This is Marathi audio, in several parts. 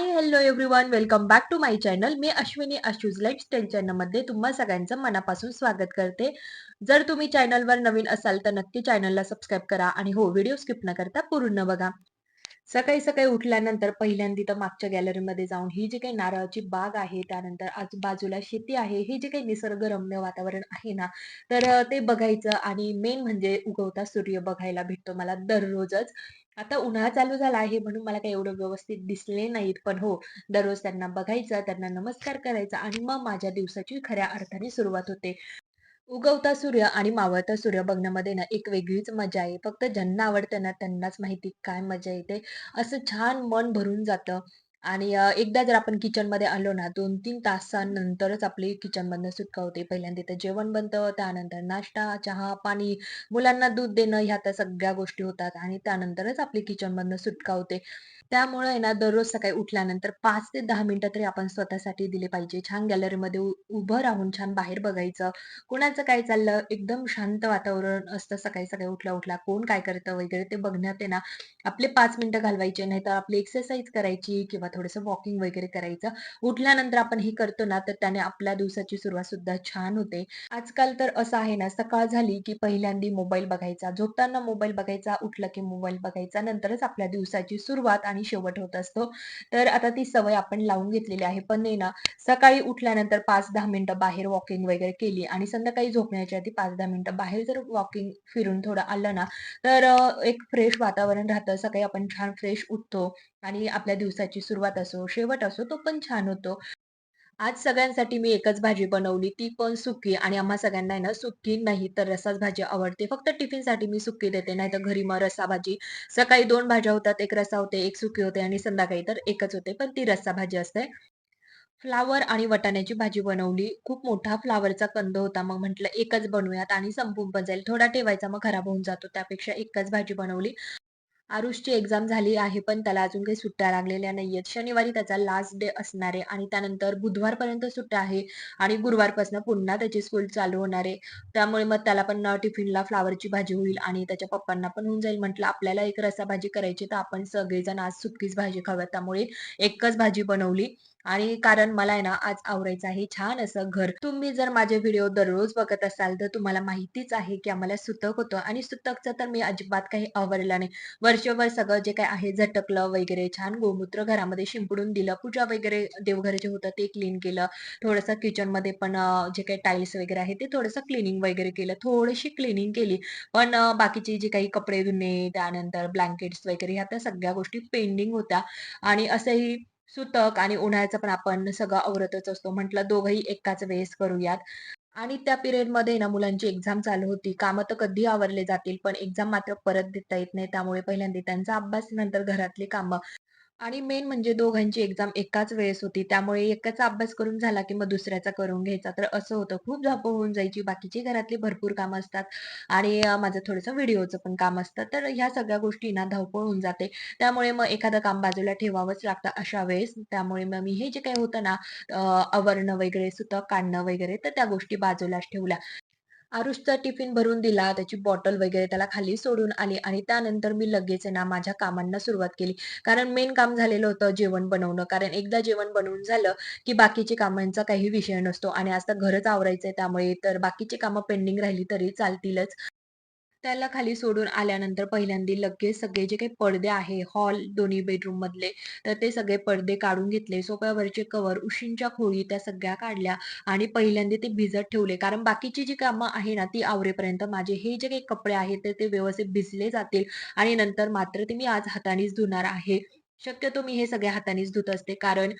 Hi hello everyone welcome back to my channel मी अश्विनी अश्यूज लाईफस्टाईल चॅनलमध्ये तुम्हा सगळ्यांचं मनापासून स्वागत करते. जर तुम्ही चॅनलवर नवीन असाल तर नक्की चॅनलला सबस्क्राईब करा. आणि हो व्हिडिओ स्किप न करता पूर्ण बघा. सकाळी सकाळी उठल्यानंतर पहिल्यांदा तर मागच्या गॅलरीमध्ये जाऊन ही जी काही नारळाची बाग आहे त्यानंतर आजूबाजूला शेती आहे हे जे काही निसर्गरम्य वातावरण आहे ना तर ते बघायचं आणि मेन म्हणजे उगवता सूर्य बघायला भेटतो मला दररोजच. आता उन्हाळा चालू झाला आहे म्हणून मला काही एवढं व्यवस्थित दिसले नाहीत पण हो दररोज त्यांना बघायचं त्यांना नमस्कार करायचा आणि मग माझ्या दिवसाची खऱ्या अर्थाने सुरुवात होते. उगवता सूर्य आणि मावळता सूर्य बघण्यामध्ये ना एक वेगळीच मजा आहे. फक्त ज्यांना आवडतं ना त्यांनाच माहिती काय मजा येते. असं छान मन भरून जातं आणि एकदा जर आपण किचनमध्ये आलो ना 2-3 तासानंतरच आपली किचनमधनं सुटका होते. पहिल्यांदा तर जेवण बनतं, त्यानंतर नाश्ता, चहा, पाणी, मुलांना दूध देणं ह्या त्या सगळ्या गोष्टी होतात आणि त्यानंतरच आपली किचनमधनं सुटका होते. त्यामुळे आहे ना दररोज सकाळी उठल्यानंतर पाच ते दहा मिनिटं तरी आपण स्वतःसाठी दिले पाहिजे. छान गॅलरीमध्ये उ उभं राहून छान बाहेर बघायचं. कुणाचं काय चाललं, एकदम शांत वातावरण असतं सकाळी-सकाळी उठल्या-उठल्या. कोण काय करतं वगैरे ते बघण्यात आहे ना, आपले पाच मिनिटं घालवायचे. नाहीतर आपली एक्सरसाइज करायची किंवा थोडंसं वॉकिंग वगैरे करायचं. उठल्यानंतर आपण हे करतो ना, तर त्याने आपल्या दिवसाची सुरुवात सुद्धा छान होते. आजकाल तर असं आहे ना, सकाळ झाली की पहिल्यांदा मोबाईल बघायचा, झोपताना मोबाईल बघायचा, उठलं की मोबाईल बघायचा. नंतरच आपल्या दिवसाची सुरुवात आणि शेवट होत असतो. तर आता ती सवय आपण लावून घेतलेली आहे. पण नाही ना, सकाळी उठल्यानंतर 5-10 मिनिटं बाहेर वॉकिंग वगैरे केली आणि संध्याकाळी झोपण्याच्या आधी 5-10 मिनिटं बाहेर जर वॉकिंग फिरून थोडं आलं ना, तर एक फ्रेश वातावरण राहतं. सकाळी आपण छान फ्रेश उठतो आणि आपल्या दिवसाची सुरुवात असो, शेवट असो, तो पण छान होतो. आज सगळ्यांसाठी मी एकच भाजी बनवली, ती पण सुकी आणि आम्हा सगळ्यांना आहे ना, सुकी नाही तर रसाच भाजी आवडते. फक्त टिफिनसाठी मी सुकी देते, नाहीतर घरी मग रसा भाजी. सकाळी दोन भाज्या होतात, एक रस्सा होते, एक सुकी होते आणि संध्याकाळी तर एकच होते, पण ती रस्सा भाजी असते. फ्लावर आणि वाटाण्याची भाजी बनवली. खूप मोठा फ्लावरचा कंद होता. मग म्हटलं एकच बनवूयात आणि संपून पण जाईल. थोडा ठेवायचा मग खराब होऊन जातो. त्यापेक्षा एकच भाजी बनवली. आरुषची एक्झाम झाली आहे, पण त्याला अजून काही सुट्ट्या लागलेल्या नाहीयेत. शनिवारी त्याचा लास्ट डे असणार आहे आणि त्यानंतर बुधवारपर्यंत सुट्ट्या आहे आणि गुरुवारपासून पुन्हा त्याची स्कूल चालू होणार आहे. त्यामुळे मग त्याला पण टिफिनला फ्लावरची भाजी होईल आणि त्याच्या पप्पांना पण होऊन जाईल. म्हटलं आपल्याला एक रस्साभाजी करायची, तर आपण सगळेजण आज सुकीच भाजी खाऊया त्यामुळे एकच भाजी बनवली आणि कारण मला आहे ना, आज आवरायचं आहे छान असं घर. तुम्ही जर माझे व्हिडिओ दररोज बघत असाल, तर तुम्हाला माहितीच आहे की आम्हाला सुतक होतं आणि सुतकचं तर मी अजिबात काही आवरलं नाही. वर्षभर सगळं जे काही आहे झटकलं वगैरे, छान गोमूत्र घरामध्ये शिंपडून दिलं. पूजा वगैरे देवघर जे होतं ते क्लीन केलं. थोडंसं किचनमध्ये पण जे काही टाईल्स वगैरे आहे ते थोडंसं क्लीनिंग वगैरे केलं. थोडीशी क्लिनिंग केली. पण बाकीचे जे काही कपडे धुणे, त्यानंतर ब्लँकेट्स वगैरे ह्या त्या सगळ्या गोष्टी पेंडिंग होत्या आणि असंही सुतक आणि उन्हाळ्याचं पण आपण सगळं आवरतच असतो. म्हटलं दोघंही एकाच वेळेस करूयात. आणि त्या पिरियडमध्ये ना मुलांची एक्झाम चालू होती. कामं तर कधी आवरले जातील, पण एक्झाम मात्र परत देता येत नाही. त्यामुळे पहिल्यांदा त्यांचा अभ्यास, नंतर घरातली कामं. आणि मेन म्हणजे दोघांची एक्झाम एकाच वेळेस होती. त्यामुळे एकाचा अभ्यास करून झाला, की मग दुसऱ्याचा करून घ्यायचा. तर असं होतं. खूप झाप होऊन जायची. बाकीची घरातली भरपूर कामं असतात आणि माझं थोडंसं व्हिडिओचं पण काम असतं. तर ह्या सगळ्या गोष्टी ना धावपळ होऊन जाते. त्यामुळे मग एखादं काम बाजूला ठेवावंच लागतं अशा वेळेस. त्यामुळे मग मी हे जे काही होतं ना अवर्ण आवरणं वगैरे, सुतक काढणं वगैरे, तर त्या गोष्टी बाजूलाच ठेवल्या. आरुषचा टिफिन भरून दिला, त्याची बॉटल वगैरे त्याला खाली सोडून आली आणि त्यानंतर मी लगेच आहे ना माझ्या कामांना सुरुवात केली. कारण मेन काम झालेलं होतं जेवण बनवणं. कारण एकदा जेवण बनवून झालं, की बाकीची कामांचा काही विषय नसतो आणि आता घरच आवरायचंय त्यामुळे तर बाकीची कामं पेंडिंग राहिली तरी चालतीलच. त्याला खाली सोडून आल्यानंतर पहिल्यांदा लगेच सगळे जे काही पडदे आहे, हॉल दोन्ही बेडरूम मधले, तर ते सगळे पडदे काढून घेतले. सोप्यावरचे कव्हर, उशींच्या खोळी त्या सगळ्या काढल्या आणि पहिल्यांदा ते भिजत ठेवले. कारण बाकीची जी कामं आहे ना, ती आवरेपर्यंत माझे हे जे काही कपडे आहेत, तर ते व्यवस्थित भिजले जातील आणि नंतर मात्र ते मी आज हातानेच धुणार आहे. शक्यतो मी हे सगळ्या हातानेच धुत असते. कारण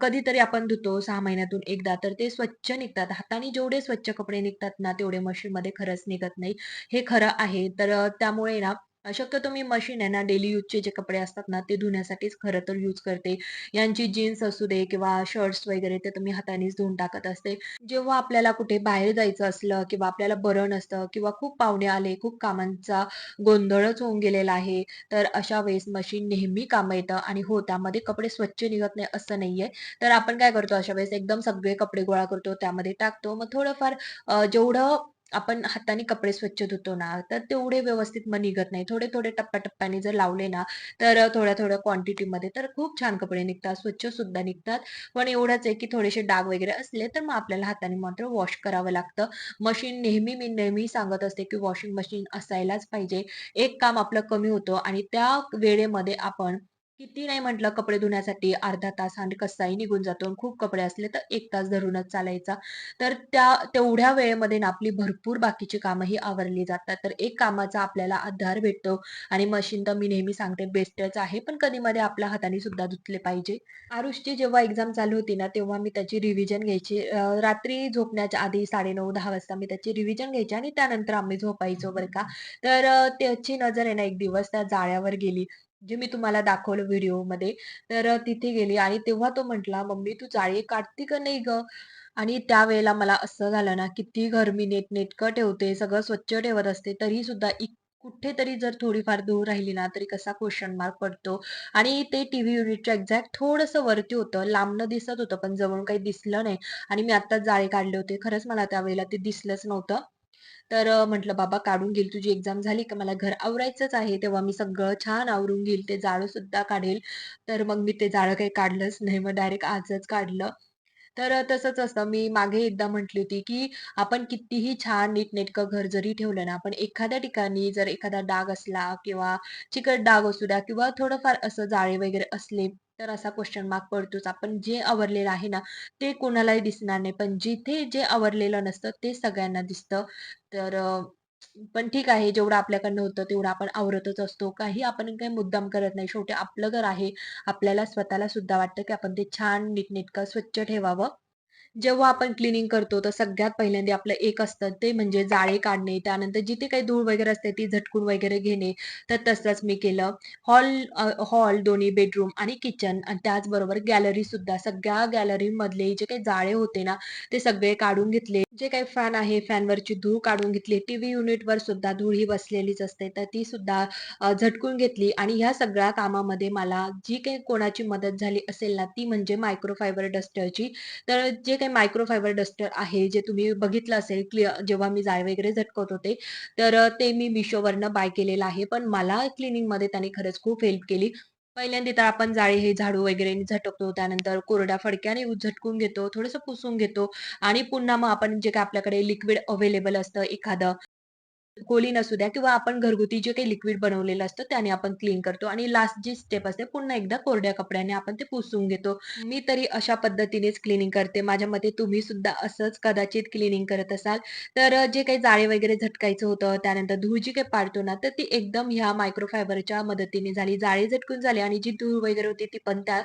कधीतरी आपण धुतो सहा महिन्यातून एकदा, तर ते स्वच्छ निघतात. हाताने जेवढे स्वच्छ कपडे निघतात ना, तेवढे मशीनमध्ये खरंच निघत नाही. हे खरं आहे. तर त्यामुळे ना शक्यतो मी मशीन आहे ना डेली यूजचे जे कपडे असतात ना, ते धुण्यासाठीच खरं तर यूज करते. यांची जीन्स असू दे किंवा शर्ट्स वगैरे ते तर मी हातानेच धुवून टाकत असते. जेव्हा आपल्याला कुठे बाहेर जायचं असलं किंवा आपल्याला बरं नसतं किंवा खूप पाहुणे आले, खूप कामांचा गोंधळच होऊन गेलेला आहे, तर अशा वेळेस मशीन नेहमी कामं येतं आणि हो, त्यामध्ये कपडे स्वच्छ निघत नाही असं नाहीये. तर आपण काय करतो अशा वेळेस एकदम सगळे कपडे गोळा करतो, त्यामध्ये टाकतो. मग थोडंफार जेवढं आपण हाताने कपडे स्वच्छ धुतो ना, तर तेवढे व्यवस्थित मग निघत नाही. थोडे-थोडे टप्प्याटप्प्याने जर लावले ना, तर थोड्या-थोड्या क्वांटिटीमध्ये तर खूप छान कपडे निघतात, स्वच्छ सुद्धा निघतात. पण एवढंच आहे, की थोडेसे डाग वगैरे असले, तर मग आपल्याला हाताने मात्र वॉश करावं लागतं. मशीन नेहमी मी नेहमी सांगत असते, की वॉशिंग मशीन असायलाच पाहिजे. एक काम आपलं कमी होतं आणि त्या वेळेमध्ये आपण किती नाही म्हटलं कपडे धुण्यासाठी अर्धा तास आणि कसाही निघून जातो. आणि खूप कपडे असले तर एक तास धरूनच चालायचा. तर त्या तेवढ्या वेळेमध्ये ना आपली भरपूर बाकीची कामंही आवरली जातात. तर एक कामाचा आपल्याला आधार भेटतो आणि मशीन तर मी नेहमी सांगते बेस्टच आहे. पण कधी-मध्ये आपल्या हाताने सुद्धा धुतले पाहिजे. आरुषची जेव्हा एक्झाम चालू होती ना, तेव्हा मी त्याची रिव्हिजन घ्यायची. रात्री झोपण्याच्या आधी साडे नऊ दहा वाजता मी त्याची रिव्हिजन घ्यायची आणि त्यानंतर आम्ही झोपायचो बरं का. तर त्याची नजर आहे ना एक दिवस त्या जाळ्यावर गेली. जे मी तुम्हाला दाखवलं व्हिडिओमध्ये. तर तिथे गेली आणि तेव्हा तो म्हटला, "मम्मी तू जाळी काढती का नाही ग आणि त्यावेळेला मला असं झालं ना, किती घर मी नीटनेटकं ठेवते, सगळं स्वच्छ ठेवत असते, तरी सुद्धा कुठेतरी जर थोडीफार दूर राहिली ना, तरी कसा क्वेश्चन मार्क पडतो. आणि ते टीव्ही युनिटच्या एक्झॅक्ट थोडंसं वरती होतं, लांबनं दिसत होतं, पण जवळून काही दिसलं नाही. आणि मी आत्ताच जाळे काढले होते. खरंच मला त्यावेळेला ते दिसलंच नव्हतं. तर म्हटलं, "बाबा काढून घेईल, तुझी एक्झाम झाली का मला घर आवरायचंच आहे." तेव्हा मी सगळं छान आवरून घेईल, ते जाळं सुद्धा काढेल. तर मग मी ते जाळं काही काढलंच नाही. मग डायरेक्ट आजच काढलं. तर तसंच असतं. मी मागे एकदा म्हटली होती, की आपण कितीही छान नीटनेटकं घर जरी ठेवलं ना, पण एखाद्या ठिकाणी जर एखादा डाग असला किंवा चिकट डाग असू द्या किंवा थोडंफार असं जाळे वगैरे असले, तर असा क्वेश्चन मार्क पडतोच. आपण जे आवरलेलं आहे ना, ते कोणालाही दिसणार नाही. पण जिथे जे आवरलेलं नसतं, ते सगळ्यांना दिसतं. तर पण ठीक आहे, जेवढं आपल्याकडनं होतं तेवढं आपण आवरतच असतो. काही आपण काही मुद्दाम करत नाही. शेवटी आपलं घर आहे. आपल्याला स्वतःला सुद्धा वाटतं, की आपण ते छान नीटनेटकं स्वच्छ ठेवावं. जेव्हा आपण क्लिनिंग करतो, तर सगळ्यात पहिल्यांदा आपलं एक असतं ते म्हणजे जाळे काढणे. त्यानंतर जिथे काही धूळ वगैरे असते ती झटकून वगैरे घेणे. तर तसंच मी केलं. हॉल हॉल, दोन्ही बेडरूम आणि किचन आणि त्याचबरोबर गॅलरीसुद्धा सगळ्या गॅलरीमधले जे काही जाळे होते ना, ते सगळे काढून घेतले. जे काही फॅन आहे, फॅनवरची धूळ काढून घेतली. टीव्ही युनिटवर सुद्धा धूळ ही बसलेलीच असते, तर ती सुद्धा झटकून घेतली आणि ह्या सगळ्या कामामध्ये मला जी काही कोणाची मदत झाली असेल ना, ती म्हणजे मायक्रोफायबर डस्टरची. तर जे ते मायक्रोफायबर डस्टर आहे, जे तुम्ही बघितलं असेल क्लिअर जेव्हा मी जाळे वगैरे झटकत होते, तर ते मी मिशोवरनं बाय केलेलं आहे. पण मला क्लिनिंगमध्ये त्याने खरंच खूप हेल्प केली. पहिल्यांदा तर आपण जाळे हे झाडू वगैरे झटकतो, त्यानंतर कोरड्या फडक्याने झटकून घेतो, थोडंसं पुसून घेतो आणि पुन्हा मग आपण जे काय आपल्याकडे लिक्विड अवेलेबल असतं एखादं कोलीन असू द्या किंवा आपण घरगुती जे काही लिक्विड बनवलेलं असतं त्याने आपण क्लीन करतो आणि लास्ट जी स्टेप असते पुन्हा एकदा कोरड्या कपड्याने आपण ते पुसून घेतो. मी तरी अशा पद्धतीनेच क्लिनिंग करते. माझ्या मते तुम्ही सुद्धा असंच कदाचित क्लीनिंग करत असाल. तर जे काही जाळे वगैरे झटकायचं होतं, त्यानंतर धूळ जी काही पाडतो ना, तर ती एकदम ह्या मायक्रोफायबरच्या मदतीने झाली. जाळे झटकून झाले आणि जी धूळ वगैरे होती ती पण त्या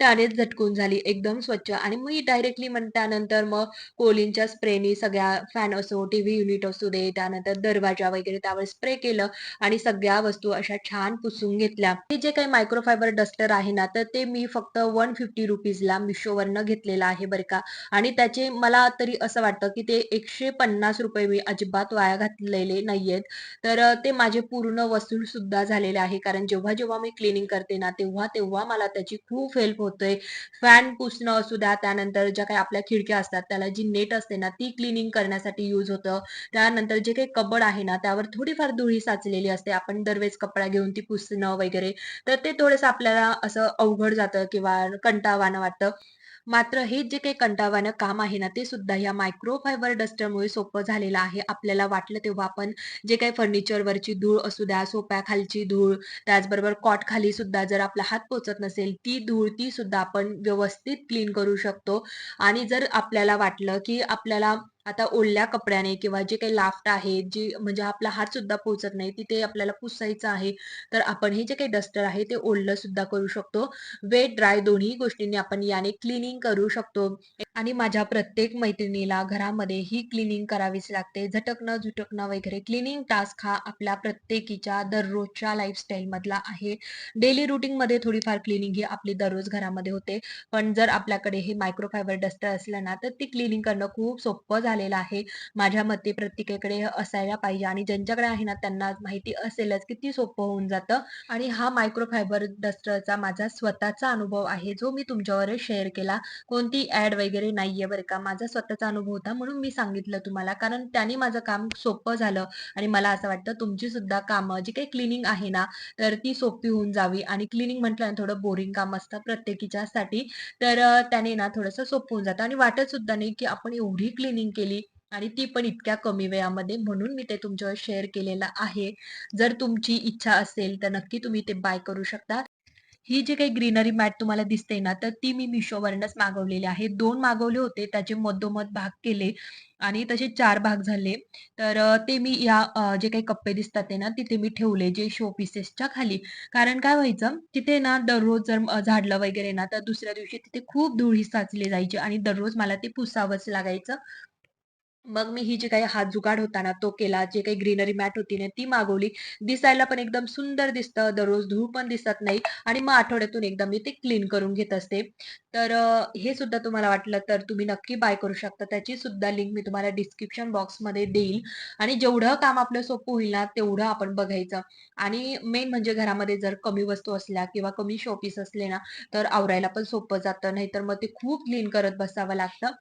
त्यानेच झटकून झाली. एकदम स्वच्छ आणि मी डायरेक्टली मग त्यानंतर मग कोलिनच्या स्प्रेनी सगळ्या फॅन असो, टीव्ही युनिट असू दे, त्यानंतर दरवाजा वगैरे त्यावर स्प्रे केलं आणि सगळ्या वस्तू अशा छान पुसून घेतल्या. हे जे काही मायक्रोफायबर डस्टर आहे ना, तर ते मी फक्त वन फिफ्टी रुपीजला मिशोवरनं घेतलेलं आहे बरं का आणि त्याचे मला तरी असं वाटतं, की ते ₹150 मी अजिबात वाया घातलेले नाहीयेत. तर ते माझे पूर्ण वसूल सुद्धा झालेले आहे. कारण जेव्हा-जेव्हा मी क्लिनिंग करते ना, तेव्हा-तेव्हा मला त्याची खूप हेल्प होते. फॅन पुसणं असू द्या, त्यानंतर ज्या काही आपल्या खिडक्या असतात, त्याला जी नेट असते ना, ती क्लीनिंग करण्यासाठी यूज होतं. त्यानंतर जे काही कबड आहे ना, त्यावर थोडीफार धुळी साचलेली असते. आपण दरवेळेस कपडा घेऊन ती पुसणं वगैरे, तर ते थोडंसं आपल्याला असं अवघड जातं किंवा कंटावानं वाटतं. मात्र हे जे काही कंटाळवाणं काम आहे ना, ते सुद्धा या मायक्रोफायबर डस्टरमुळे सोपं झालेलं आहे. आपल्याला वाटलं तेव्हा आपण जे काही फर्निचरवरची धूळ असू द्या, सोप्या खालची धूळ, त्याचबरोबर कॉट खाली सुद्धा जर आपला हात पोचत नसेल, ती धूळ ती सुद्धा आपण व्यवस्थित क्लीन करू शकतो. आणि जर आपल्याला वाटलं, की आपल्याला आता ओल्या कपड्याने किंवा जे काही लाफ्ट आहे, जी म्हणजे आपला हात सुद्धा पोहोचत नाही, तिथे आपल्याला पुसायचं आहे, तर आपण हे जे काही डस्टर आहे, ते ओललं सुद्धा करू शकतो. वेट, ड्राय दोन्ही गोष्टींनी आपण याने क्लीनिंग करू शकतो. आणि माझ्या प्रत्येक मैत्रिणीला घरामध्ये ही क्लीनिंग करावीच लागते. झटकणं, झुटकणं वगैरे क्लिनिंग टास्क हा आपल्या प्रत्येकीच्या दररोजच्या लाईफस्टाईलमधला आहे. डेली रुटीनमध्ये थोडीफार क्लिनिंग ही आपली दररोज घरामध्ये होते. पण जर आपल्याकडे हे मायक्रोफायबर डस्टर असलं ना, तर ती क्लीनिंग करणं खूप सोपं झालेला आहे. माझ्या मते प्रत्येकाकडे असायला पाहिजे आणि ज्यांच्याकडे आहे ना त्यांना माहिती असेलच किती सोपं होऊन जातं आणि हा मायक्रोफायबर डस्टरचा माझा स्वतःचा अनुभव आहे, जो मी तुमच्यावर शेअर केला. कोणती ऍड वगैरे नाहीये बरं का. माझा स्वतःचा अनुभव होता म्हणून मी सांगितलं तुम्हाला. कारण त्याने माझं काम सोपं झालं आणि मला असं वाटतं तुमची सुद्धा कामं जी काही क्लिनिंग आहे ना, तर ती सोपी होऊन जावी आणि क्लिनिंग म्हटलं ना थोडं बोरिंग काम असतं प्रत्येकीच्या साठी तर त्याने ना थोडंसं सोपं होऊन जातं आणि वाटत सुद्धा नाही, की आपण एवढी क्लीनिंग केली आणि ती पण इतक्या कमी वेळामध्ये. म्हणून मी ते तुमच्यावर शेअर केलेलं आहे. जर तुमची इच्छा असेल तर नक्की तुम्ही ते बाय करू शकता. ही जी काही ग्रीनरी मॅट तुम्हाला दिसते ना, तर ती मी मिशोवरनच मागवलेली आहे. दोन मागवले होते. त्याचे मधोमध भाग केले आणि तसे चार भाग झाले. तर ते मी या जे काही कप्पे दिसतात ते ना, तिथे मी ठेवले जे शो पीसेसच्या खाली. कारण काय व्हायचं, तिथे ना दररोज जर झाडलं वगैरे ना, तर दुसऱ्या दिवशी तिथे खूप धुळी साचली जायची आणि दररोज मला ते पुसावंच लागायचं. मग मी ही जी काही हात जुगाड होता ना, तो केला. जे काही ग्रीनरी मॅट होती ना, ती मागवली. दिसायला पण एकदम सुंदर दिसतं. दररोज धूळ पण दिसत नाही आणि मग आठवड्यातून एकदा मी ते क्लीन करून घेत असते. तर हे सुद्धा तुम्हाला वाटलं तर तुम्ही नक्की बाय करू शकता. त्याची सुद्धा लिंक मी तुम्हाला डिस्क्रिप्शन बॉक्समध्ये देईल आणि जेवढं काम आपलं सोपं होईल ना, तेवढं आपण बघायचं आणि मेन म्हणजे घरामध्ये जर कमी वस्तू असल्या किंवा कमी शोपीस असले ना, तर आवरायला पण सोपं जातं. नाहीतर मग ते खूप क्लीन करत बसावं लागतं.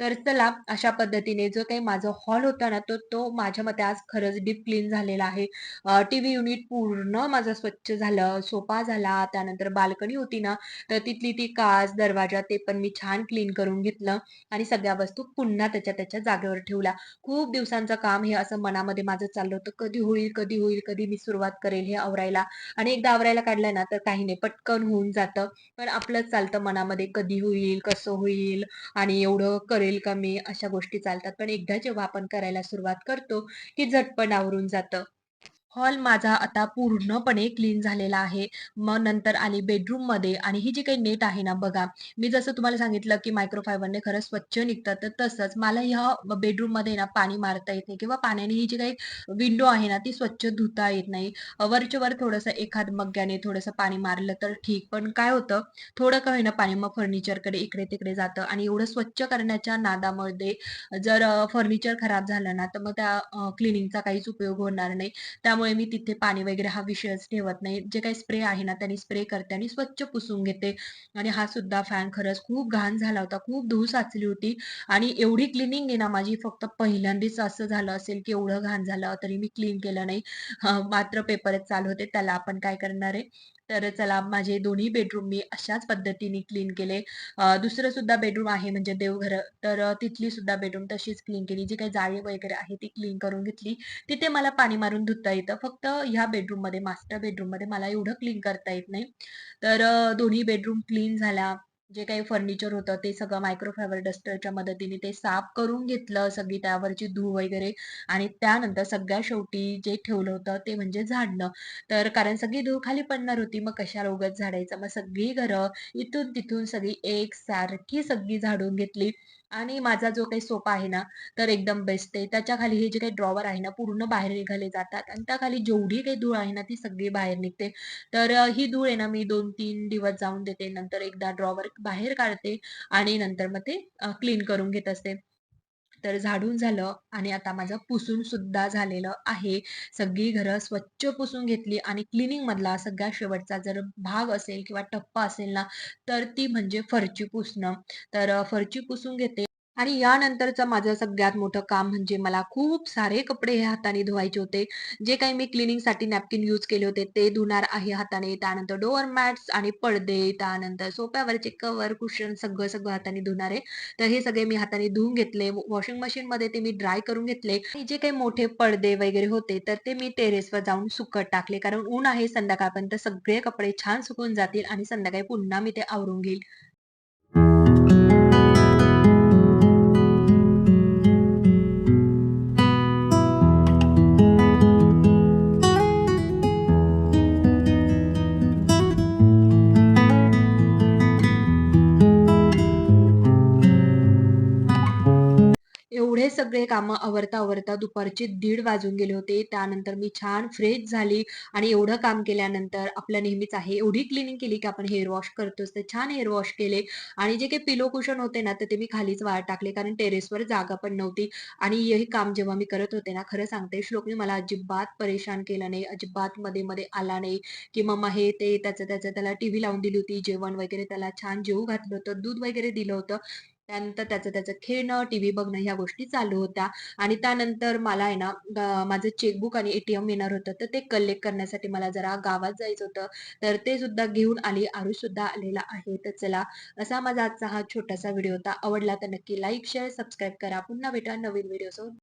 तर चला, अशा पद्धतीने जो काही माझा हॉल होता ना, तो तो माझ्या मते आज खरंच डीप क्लीन झालेला आहे. टी टीव्ही युनिट पूर्ण माझं स्वच्छ झालं, सोफा झाला, त्यानंतर बाल्कनी होती ना, तर तिथली ती काच, दरवाजा ते पण मी छान क्लीन करून घेतलं आणि सगळ्या वस्तू पुन्हा त्याच्या त्याच्या जागेवर ठेवल्या. खूप दिवसांचं काम हे असं मनामध्ये माझं चाललं होतं, कधी होईल, कधी होईल, कधी मी सुरुवात करेल हे आवरायला आणि एकदा आवरायला काढलं ना, तर काही नाही पटकन होऊन जातं. पण आपलंच चालतं मनामध्ये कधी होईल, कसं होईल आणि एवढं करेल होईल कमी अशा गोष्टी चालतात. पण एकदा जेव्हा आपण करायला सुरुवात करतो, की झटपट आवरून जातं. हॉल माझा आता पूर्णपणे क्लीन झालेला आहे. मग नंतर आली बेडरूममध्ये आणि ही जी काही नेट आहे ना बघा, मी जसं तुम्हाला सांगितलं, की मायक्रोफायबरने खरं स्वच्छ निघतं. तर तसंच मला ह्या बेडरूममध्ये ना पाणी मारता येत नाही किंवा पाण्याने ही जी काही विंडो आहे ना, ती स्वच्छ धुता येत नाही. वरच्यावर वरच्या वर थोडंसं एखाद मग्ग्याने थोडंसं पाणी मारलं तर ठीक. पण काय होतं, थोडं का होईना पाणी मग फर्निचरकडे इकडे-तिकडे जातं आणि एवढं स्वच्छ करण्याच्या नादामध्ये जर फर्निचर खराब झालं ना, तर मग त्या क्लिनिंगचा काहीच उपयोग होणार नाही. त्यामुळे मी तिथे पाणी वगैरे हा विषयच ठेवत नाही. जे काही स्प्रे आहे ना, त्यांनी स्प्रे करते आणि स्वच्छ पुसून घेते. आणि हा सुद्धा फॅन खरंच खूप घाण झाला होता. खूप धूळ साचली होती आणि एवढी क्लिनिंग आहे ना माझी फक्त पहिल्यांदाच असं झालं असेल, की एवढं घाण झालं तरी मी क्लीन केलं नाही. मात्र पेपरच चालू होते. त्याला आपण काय करणार आहे? तर चला माझे दोन्ही बेडरूम मी अशाच पद्धतीने क्लीन केले. दुसरं सुद्धा बेडरूम आहे म्हणजे देवघर, तर तिथली सुद्धा बेडरूम तशीच क्लीन केली. जी काही जाळी वगैरे आहे ती क्लीन करून घेतली. तिथे मला पाणी मारून धुता येतं. फक्त ह्या बेडरूममध्ये, मास्टर बेडरूममध्ये मला एवढं क्लीन करता येत नाही. तर दोन्ही बेडरूम क्लीन झाला जे काही फर्निचर होतं ते सगळं मायक्रोफायबर डस्टरच्या मदतीने ते साफ करून घेतलं. सगळी त्यावरची धूळ वगैरे आणि त्यानंतर सगळ्या शेवटी जे ठेवलं होतं ते म्हणजे झाडणं. तर कारण सगळी धूळ खाली पडणार होती. मग कशाला उगत झाडायचं. मग सगळी घरं इथून-तिथून सगळी एक सारखी सगळी झाडून घेतली आणि माझा जो काही सोपा आहे ना, तर एकदम बेस्ट आहे. त्याच्याखाली हे जे काही ड्रॉवर आहे ना, पूर्ण बाहेर निघाले जातात आणि त्याखाली जेवढी काही धूळ आहे ना, ती सगळी बाहेर निघते. तर ही धूळ आहे ना, मी 2-3 दिवस जाऊन देते. नंतर एकदा ड्रॉवर बाहेर काढते आणि नंतर मग ते क्लीन करून घेत असते. तर झाडून झालं आणि आता माझं पुसून सुद्धा झालेलं आहे. सगळी घरं स्वच्छ पुसून घेतली आणि क्लिनिंगमधला सगळ्या शेवटचा जर भाग असेल किंवा टप्पा असेल ना, तर ती म्हणजे फरची पुसणं. तर फरची पुसून घेते आणि यानंतरचं माझं सगळ्यात मोठं काम म्हणजे मला खूप सारे कपडे हे हाताने धुवायचे होते. जे काही मी क्लिनिंगसाठी नॅपकिन यूज केले होते, ते धुणार आहे हाताने. त्यानंतर डोअर मॅट्स आणि पडदे, त्यानंतर सोप्यावरचे कवर कुशन सगळं-सगळं हाताने धुणार आहे. तर हे सगळे मी हाताने धुवून घेतले. वॉशिंग मशीनमध्ये ते मी ड्राय करून घेतले आणि जे काही मोठे पडदे वगैरे होते, तर ते मी टेरेसवर जाऊन सुकत टाकले. कारण ऊन आहे संध्याकाळपर्यंत सगळे कपडे छान सुकून जातील आणि संध्याकाळी पुन्हा मी ते आवरून घेईल. कामं आवरता आवरता दुपारचे दीड वाजून गेले होते. त्यानंतर मी छान फ्रेश झाली आणि एवढं काम केल्यानंतर आपलं नेहमीच आहे एवढी क्लिनिंग केली की आपण हेअर वॉश करतोच. तर छान हेअर वॉश केले आणि जे काही पिलो कुशन होते ना, तर ते मी खालीच वाळ टाकले कारण टेरेसवर जागा पण नव्हती आणि हे काम जेव्हा मी करत होते ना, खरं सांगते श्लोकने मला अजिबात परेशान केलं नाही. अजिबात मध्ये-मध्ये आला नाही, की मम्मा हे ते त्याचं त्याचं त्याला टीव्ही लावून दिली होती. जेवण वगैरे त्याला छान जेवू घातलं होतं. दूध वगैरे दिलं होतं. त्यानंतर त्याचं त्याचं खेळणं, टीव्ही बघणं ह्या गोष्टी चालू होत्या आणि त्यानंतर मला आहे ना माझं चेकबुक आणि एटीएम येणार होतं. तर ते कलेक्ट करण्यासाठी मला जरा गावात जायचं होतं. तर ते सुद्धा घेऊन आली. आरुष सुद्धा आलेला आहे. तर चला असा माझा आजचा हा छोटासा व्हिडिओ होता. आवडला तर नक्की लाईक, शेअर, सबस्क्राईब करा. पुन्हा भेटा नवीन व्हिडिओसोबत.